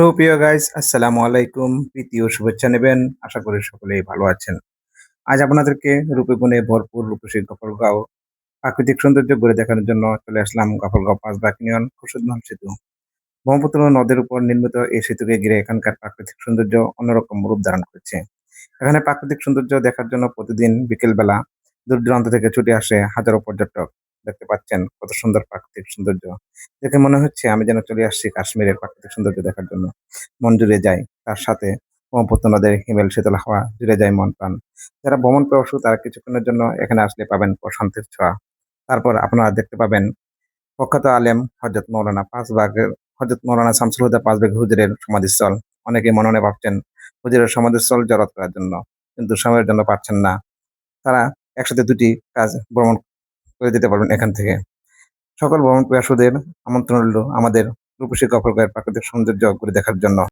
সুপ্রিয় গাইস আসসালামু আলাইকুম। প্রীতি ও শুভেচ্ছা নেবেন। আশা করি সকলেই ভালো আছেন। আজ আপনাদেরকে রূপে গুণে ভরপুর রূপসী গফরগাঁও প্রাকৃতিক সৌন্দর্য ঘুরে দেখানোর জন্য চলে আসলাম গফরগাঁও পাঁচবাগ ইউনিয়ন খুরশুদমহল সেতু। ব্রহ্মপুত্র নদের উপর নির্মিত এই সেতুকে ঘিরে এখানকার প্রাকৃতিক সৌন্দর্য অন্যরকম রূপ ধারণ করেছে। এখানে প্রাকৃতিক সৌন্দর্য দেখার জন্য প্রতিদিন বিকেলবেলা দূর দূরান্ত থেকে ছুটে আসে হাজারো পর্যটক। দেখতে পাচ্ছেন কত সুন্দর প্রাকৃতিক সৌন্দর্য। দেখে মনে হচ্ছে আমি যেন চলে আসছি কাশ্মীরের প্রাকৃতিক সৌন্দর্য দেখার জন্য। মন জুড়ে যায় তার সাথে ব্রহ্মপুত্র নদের হিমেল শীতল হাওয়া জুড়ে যায় মন প্রাণ। যারা ভ্রমণ প্রবাসী তারা কিছুক্ষণের জন্য এখানে আসলে পাবেন প্রশান্তির ছোঁয়া। তারপর আপনারা দেখতে পাবেন প্রখ্যাত আলেম হজরত মৌলানা পাঁচবাগের হজরত মৌলানা শামসুল হুদা পাঁচবাগ হুজুরের সমাধিস্থল। অনেকে মনে মনে ভাবছেন হুজুরের সমাধিস্থল জরত করার জন্য, কিন্তু সময়ের জন্য পাচ্ছেন না। তারা একসাথে দুটি কাজ ভ্রমণ করে যেতে পারবেন এখান থেকে। সকল ভ্রমণ প্রয়াসীদের আমন্ত্রণ রইল আমাদের রূপসী গফরগাঁয়ের প্রাকৃতিক সৌন্দর্য করে দেখার জন্য।